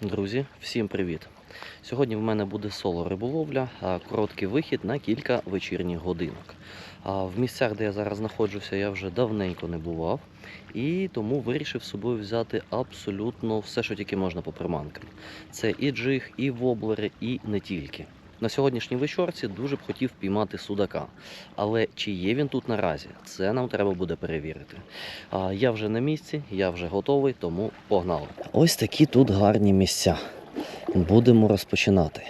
Друзі, всім привіт! Сьогодні в мене буде соло риболовля, короткий вихід на кілька вечірніх годинок. В місцях, де я зараз знаходжуся, я вже давненько не бував, і тому вирішив з собою взяти абсолютно все, що тільки можна по приманкам. Це і джиг, і воблери, і не тільки. На сьогоднішній вечорці дуже б хотів піймати судака. Але чи є він тут наразі? Це нам треба буде перевірити. А я вже на місці, я вже готовий, тому погнали. Ось такі тут гарні місця. Будемо розпочинати.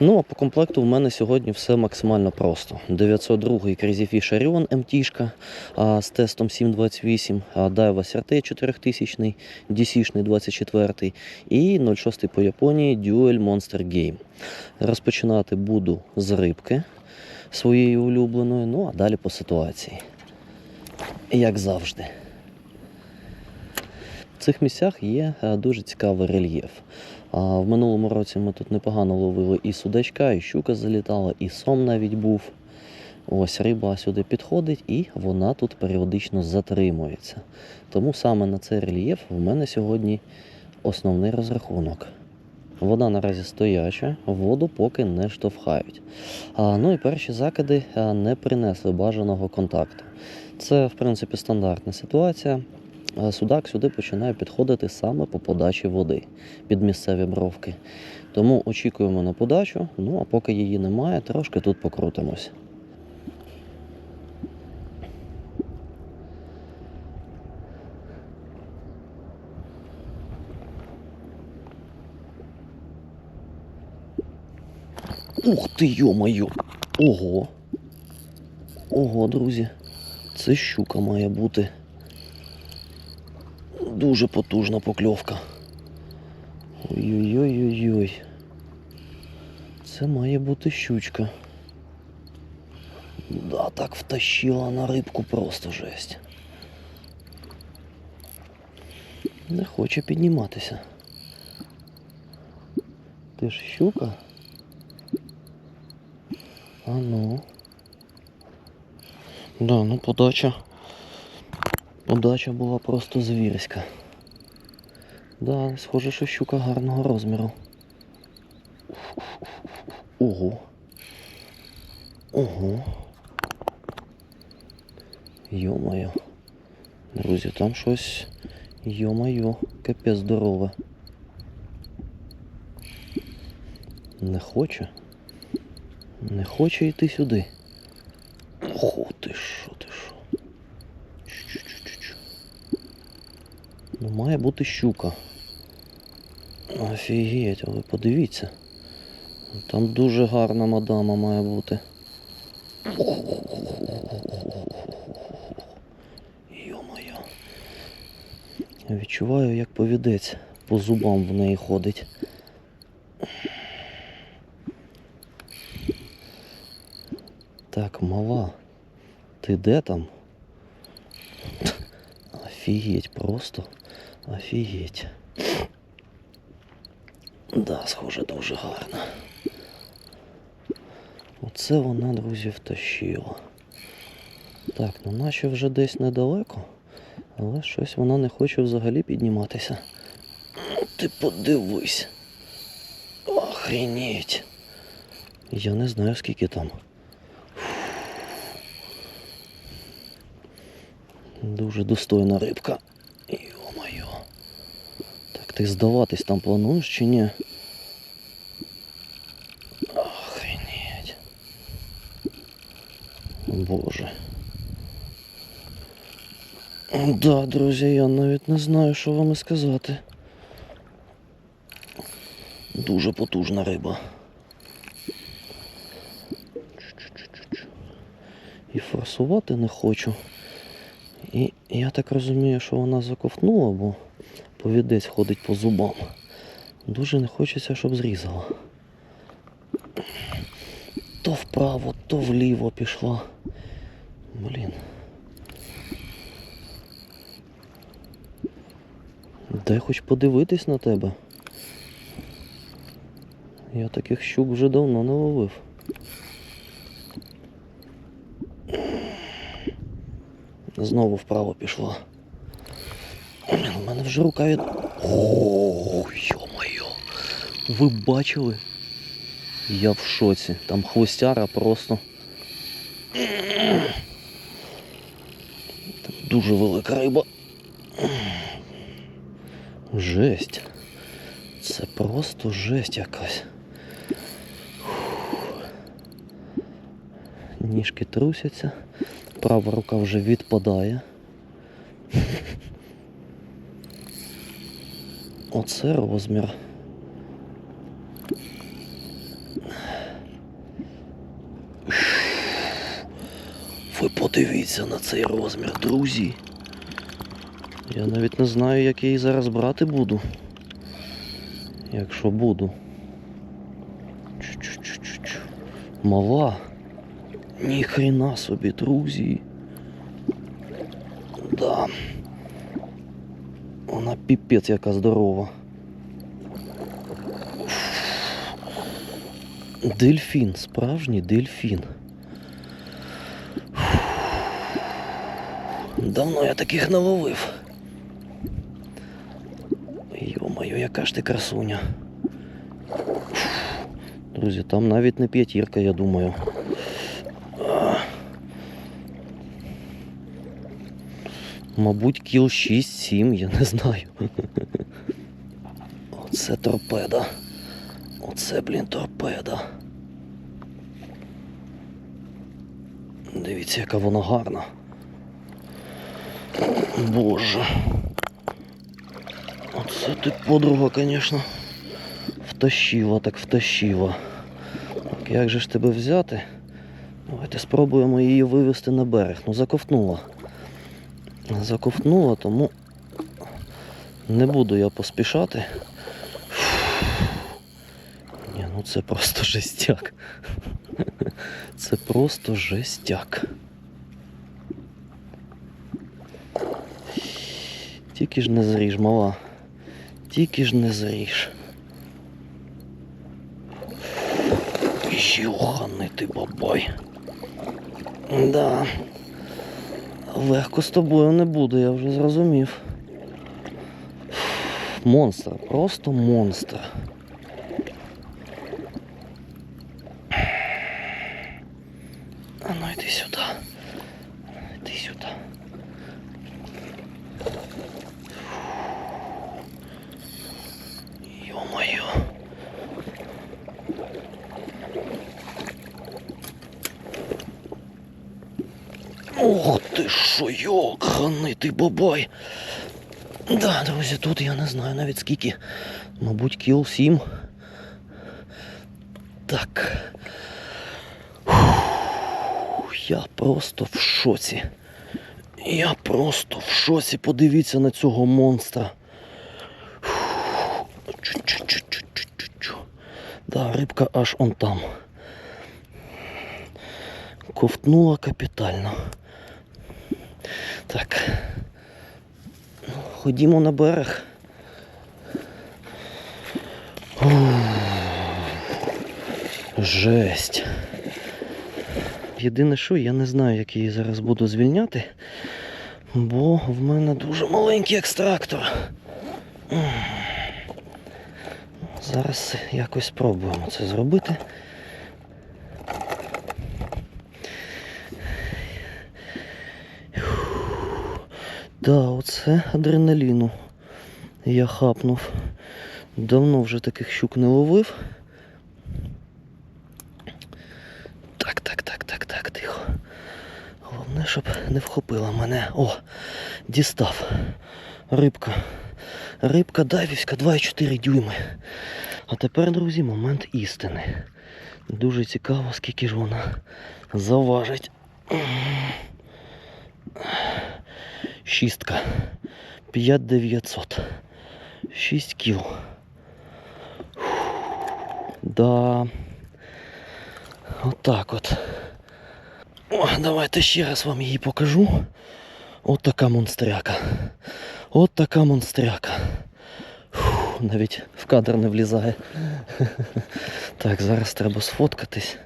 Ну, а по комплекту в мене сьогодні все максимально просто. 902 Crazy Fish Orion MT а, з тестом 728, а, Daiwa SRT 4000, DC-шний 24 і 06 по Японії Dual Monster Game. Розпочинати буду з рибки своєї улюбленої, ну а далі по ситуації. Як завжди. В цих місцях є е, дуже цікавий рельєф. А в минулому році ми тут непогано ловили і судачка, і щука залітала, і сом навіть був. Ось риба сюди підходить і вона тут періодично затримується. Тому саме на цей рельєф в мене сьогодні основний розрахунок. Вода наразі стояча, воду поки не штовхають. А, ну і перші закиди не принесли бажаного контакту. Це, в принципі, стандартна ситуація. Судак сюди починає підходити саме по подачі води під місцеві бровки. Тому очікуємо на подачу. Ну а поки її немає, трошки тут покрутимось. Ух ти, йо-моє! Ого! Ого, друзі! Це щука має бути. Дуже потужна покльовка. Ой-ой-ой-ой-ой. Це має бути щучка. Да, так втащила на рибку просто жесть. Не хоче підніматися. Ти ж щука? А ну. Да, ну подача. Подача була просто звірська. Да, схоже, що щука гарного розміру. Ого. Ого. Йо-моє. Друзі, там щось. Йо-моє, капець здорове. Не хоче. Не хоче йти сюди. Оху, ти що, ти що. Чу-чу-чу-чу. Ну, має бути щука. Офігеть, але подивіться. Там дуже гарна мадама має бути. Йо-моє. Відчуваю, як повідець по зубам в неї ходить. Так, мала. Ти де там? Офігеть просто. Офігеть. Да, схоже, дуже гарно. Оце вона, друзі, втащила. Так, ну наче вже десь недалеко, але щось вона не хоче взагалі підніматися. Ну, Ти подивись. Охренеть. Я не знаю скільки там. Дуже достойна рибка. Ти здаватись там плануєш чи ні? Охренеть. Боже. Да, друзі, я навіть не знаю, що вам і сказати. Дуже потужна риба. І форсувати не хочу. І я так розумію, що вона заковтнула, бо повідець ходить по зубам. Дуже не хочеться, щоб зрізала. То вправо, то вліво пішла. Блін. Дай хоч подивитись на тебе. Я таких щук вже давно не ловив. Знову вправо пішла. Блін, у мене вже рука від. О, йо-моє. Ви бачили? Я в шоці. Там хвостяра просто. Там дуже велика риба. Жесть. Це просто жесть якась. Ніжки трусяться, права рука вже відпадає. Оце розмір. Ви подивіться на цей розмір, друзі. Я навіть не знаю, як я її зараз брати буду. Якщо буду. Чу-чу-чу-чу-чу. Мала. Ні хрена собі, друзі. Да. Вона піпець яка здорова. Дельфін, справжній дельфін. Давно я таких не ловив. Йо-моє, яка ж ти красуня. Друзі, там навіть не п'ятірка, я думаю. Мабуть, кіл 6-7, я не знаю. Оце торпеда. Оце, блін, торпеда. Дивіться, яка вона гарна. Боже. Оце ти подруга, звісно. Втащила, так втащила. Так, як же ж тебе взяти? Давайте спробуємо її вивести на берег. Ну, заковтнула. Заковтнула, тому не буду я поспішати. Ні, ну це просто жестяк. Це просто жестяк. Тільки ж не зріж, мала. Тільки ж не зріж. Йоханий ти бабай. Да. Легко з тобою не буде, я вже зрозумів. Монстр, просто монстр. А ну йди сюди. Йди сюди. Ё-моё. Ох ти що, йоканий ти бабай. Да, друзі, тут я не знаю навіть скільки. Мабуть, кіл 7. Так. Я просто в шоці. Я просто в шоці. Подивіться на цього монстра. Фух. Чу-чу-чу-чу-чу-чу. Да, рибка аж он там. Ковтнула капітально. Так. Ходімо на берег. Жесть. Єдине, що я не знаю, як її зараз буду звільняти, бо в мене дуже маленький екстрактор. Зараз якось спробуємо це зробити. Да, оце адреналіну я хапнув. Давно вже таких щук не ловив. Так, так, так, так, так, тихо. Головне, щоб не вхопила мене. О, дістав. Рибка. Рибка дайвівська 2,4 дюйми. А тепер, друзі, момент істини. Дуже цікаво, скільки ж вона заважить. Шістка. 5900. 6 кіл. Да. Отак от. О, давайте ще раз вам її покажу. От така монстряка. От така монстряка. Фух, навіть в кадр не влізає. Так, зараз треба сфоткатись.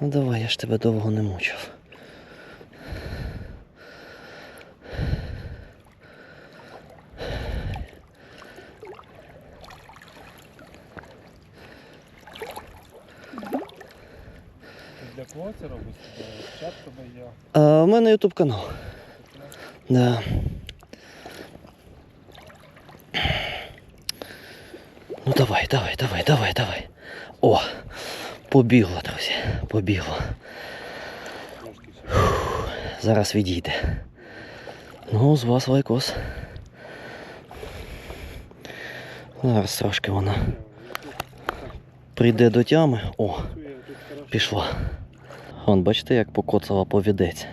Ну давай, я ж тебе довго не мучив. Для кого це робиш? Чат тебе є. Е, у мене ютуб канал. Да. Ну давай, давай, давай, давай, давай. О! Побігла, друзі. Трошки ще. Зараз відійде. Ну, з вас лайкос. Зараз трошки вона прийде до тями. О, пішла. Вон, бачите, як покоцала повідець.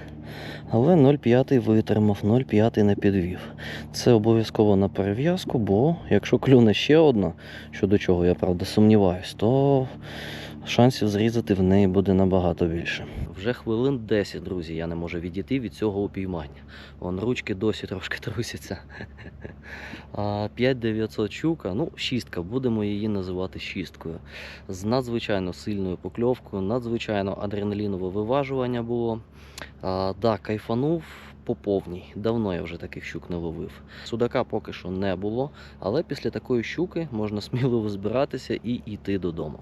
Але 0,5 витримав, 0,5 не підвів. Це обов'язково на перев'язку, бо якщо клюне ще одна, щодо чого я правда сумніваюсь, то шансів зрізати в неї буде набагато більше. Вже хвилин 10, друзі, я не можу відійти від цього упіймання. Вон ручки досі трошки трусяться. А 5900 щука, ну, шістка, будемо її називати шісткою. З надзвичайно сильною покльовкою, надзвичайно адреналінове виважування було. А, да, кайфанув по повній. Давно я вже таких щук не ловив. Судака поки що не було, але після такої щуки можна сміливо збиратися і йти додому.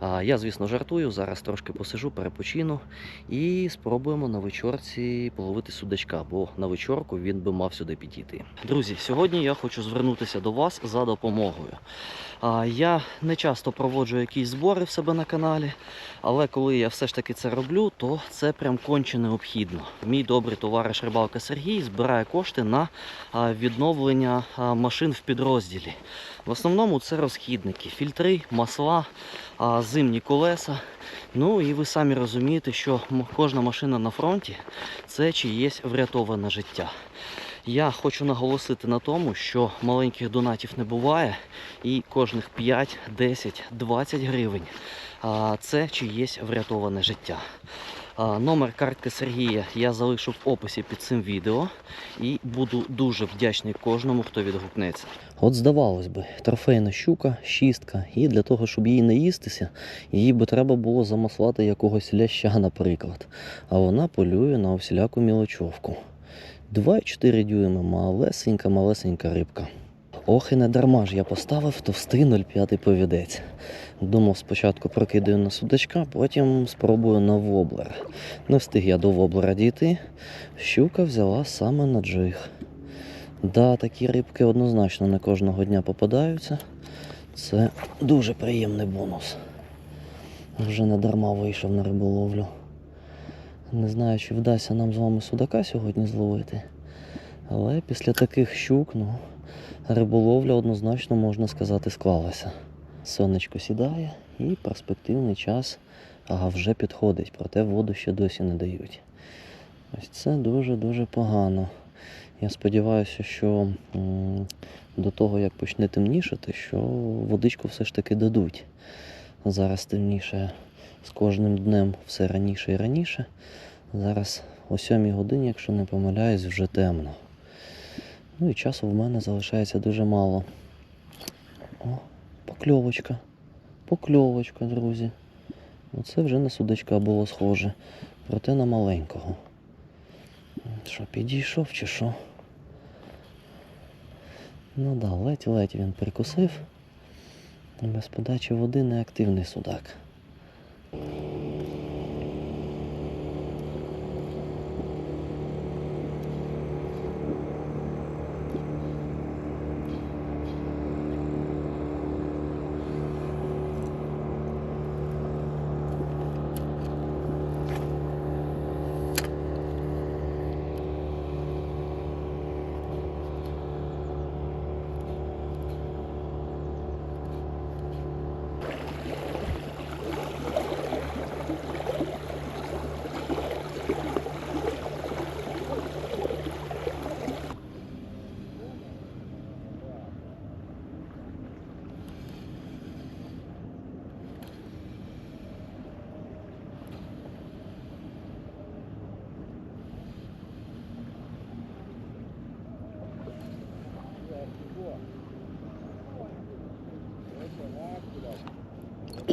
А, я, звісно, жартую. Зараз трошки посижу, перепочину і спробуємо на вечорці половити судачка, бо на вечорку він би мав сюди підійти. Друзі, сьогодні я хочу звернутися до вас за допомогою. А, я не часто проводжу якісь збори в себе на каналі, але коли я все ж таки це роблю, то це прям конче необхідно. Мій добрий товариш рибалка Сергій збирає кошти на відновлення машин в підрозділі. В основному це розхідники, фільтри, масла, зимні колеса. Ну і ви самі розумієте, що кожна машина на фронті це чиєсь врятоване життя. Я хочу наголосити на тому, що маленьких донатів не буває, і кожних 5, 10, 20 гривень це чиєсь врятоване життя. Номер картки Сергія я залишу в описі під цим відео і буду дуже вдячний кожному, хто відгукнеться. От здавалось би, трофейна щука, шістка, і для того, щоб її не їстися, її би треба було замаслати якогось ляща, наприклад. А вона полює на всіляку мілочовку. 2,4 дюйми, малесенька, малесенька рибка. Ох, і не дарма ж я поставив товстий 0,5 повідець. Думав, спочатку прокидаю на судачка, потім спробую на воблер. Не встиг я до воблера дійти. Щука взяла саме на джиг. Да, такі рибки однозначно не кожного дня попадаються. Це дуже приємний бонус. Вже не дарма вийшов на риболовлю. Не знаю, чи вдасться нам з вами судака сьогодні зловити. Але після таких щук, ну, риболовля однозначно можна сказати склалася. Сонечко сідає і перспективний час ага, вже підходить, проте воду ще досі не дають. Ось це дуже-дуже погано. Я сподіваюся, що до того, як почне темнішати, що водичку все ж таки дадуть. Зараз темніше з кожним днем все раніше і раніше. Зараз о 7 годині, якщо не помиляюсь, вже темно. Ну і часу в мене залишається дуже мало. О, покльовочка. Покльовочка, друзі. Оце вже на судачка було схоже. Проте на маленького. Що, підійшов чи що? Ну да, ледь-ледь він прикусив. Без подачі води неактивний судак.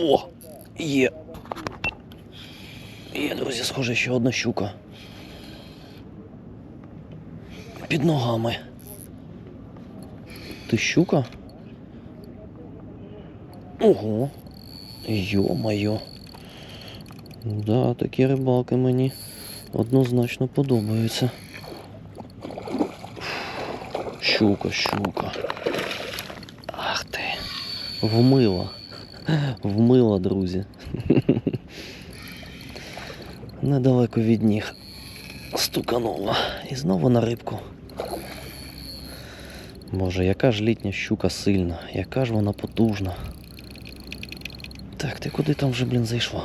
О! Є! Є, друзі, схоже, ще одна щука. Під ногами. Ти щука? Ого. Йо-моє. Да, такі рибалки мені однозначно подобаються. Щука, щука. Ах ти. Вмила. Вмила, друзі. Недалеко від ніг. Стуканула. І знову на рибку. Боже, яка ж літня щука сильна, яка ж вона потужна. Так, ти куди там вже, блін, зайшла?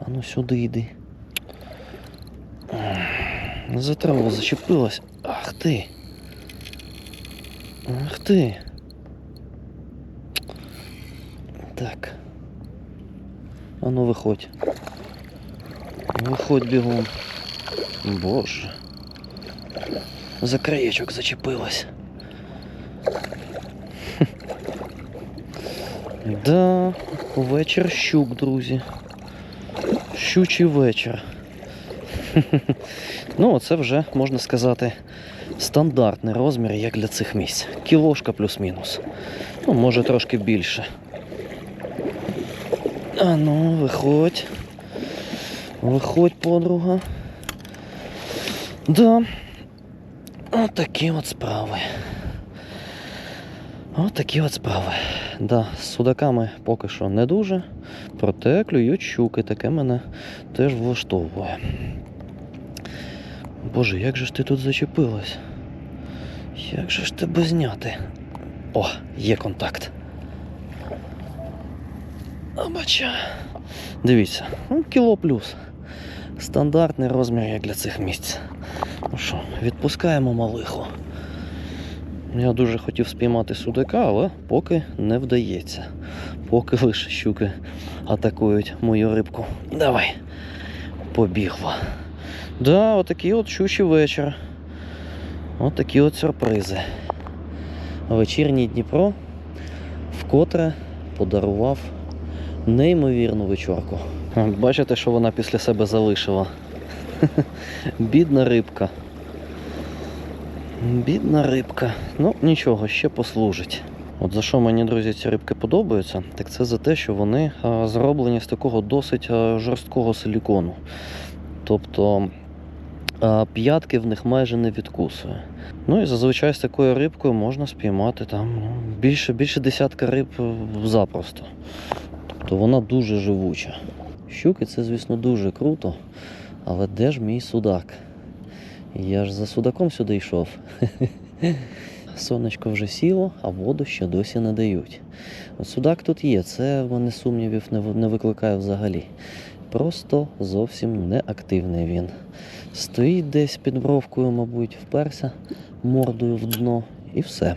А ну сюди йди. За траву зачепилась. Ах ти. Ах ти. Так. А ну виходь. Виходь бігом. Боже. За краєчок зачепилась. Да, вечір щук, друзі. Щучий вечір. ну, це вже, можна сказати, стандартний розмір, як для цих місць. Кілошка плюс-мінус. Ну, може трошки більше. А ну, виходь. Виходь, подруга. Да. Отакі от справи. Отакі от справи. Да, з судаками поки що не дуже, проте клюють щуки, таке мене теж влаштовує. Боже, як же ж ти тут зачепилась? Як же ж тебе зняти? О, є контакт. Обача. Дивіться, ну, кіло плюс. Стандартний розмір як для цих місць. Ну що, відпускаємо малиху. Я дуже хотів спіймати судака, але поки не вдається. Поки лише щуки атакують мою рибку. Давай. Побігла. Да, отакий от щучий вечір. Отакі от сюрпризи. Вечірній Дніпро вкотре подарував неймовірну вечірку. Бачите, що вона після себе залишила. Бідна рибка. Бідна рибка. Ну, нічого, ще послужить. От за що мені, друзі, ці рибки подобаються, так це за те, що вони зроблені з такого досить жорсткого силікону. Тобто п'ятки в них майже не відкусує. Ну і зазвичай з такою рибкою можна спіймати там ну, більше, більше десятка риб е, запросто. Тобто вона дуже живуча. Щуки це, звісно, дуже круто, але де ж мій судак? Я ж за судаком сюди йшов. Сонечко вже сіло, а воду ще досі не дають. Судак тут є, це в мене сумнівів не викликає взагалі. Просто зовсім неактивний він. Стоїть десь під бровкою, мабуть, вперся мордою в дно і все.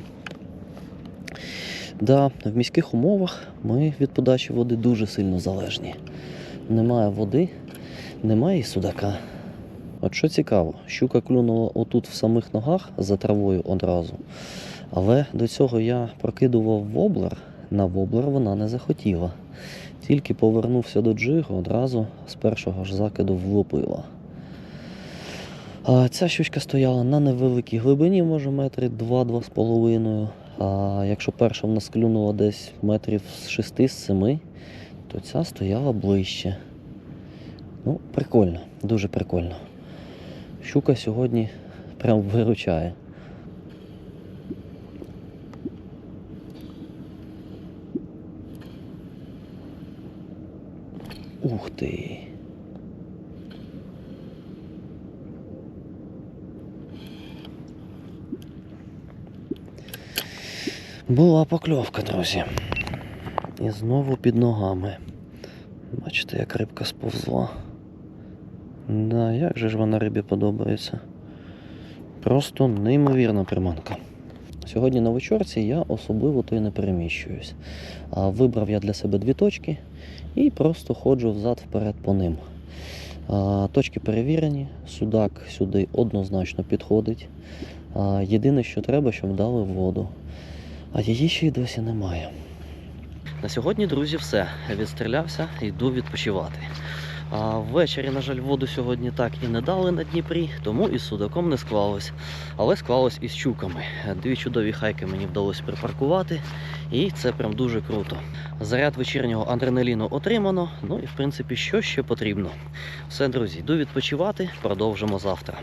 Да, в міських умовах ми від подачі води дуже сильно залежні. Немає води, немає і судака. От що цікаво, щука клюнула отут в самих ногах за травою одразу. Але до цього я прокидував воблер, на воблер вона не захотіла. Тільки повернувся до джигу, одразу з першого ж закиду влупила. А ця щучка стояла на невеликій глибині, може метри 2-2 з половиною. А якщо перша в нас клюнула десь метрів з 6-7, то ця стояла ближче. Ну, прикольно, дуже прикольно. Щука сьогодні прям виручає. Ух ти. Була покльовка, друзі. І знову під ногами. Бачите, як рибка сповзла. Да, як же ж вона рибі подобається. Просто неймовірна приманка. Сьогодні на вечорці я особливо то й не переміщуюсь. А вибрав я для себе дві точки і просто ходжу взад-вперед по ним. А, точки перевірені, судак сюди однозначно підходить. А, єдине, що треба, щоб дали воду. А її ще й досі немає. На сьогодні, друзі, все. Відстрілявся, йду відпочивати. А ввечері, на жаль, воду сьогодні так і не дали на Дніпрі, тому і з судаком не склалось. Але склалось із щуками. Дві чудові хайки мені вдалося припаркувати, і це прям дуже круто. Заряд вечірнього адреналіну отримано. Ну і в принципі, що ще потрібно. Все, друзі, йду відпочивати. Продовжимо завтра.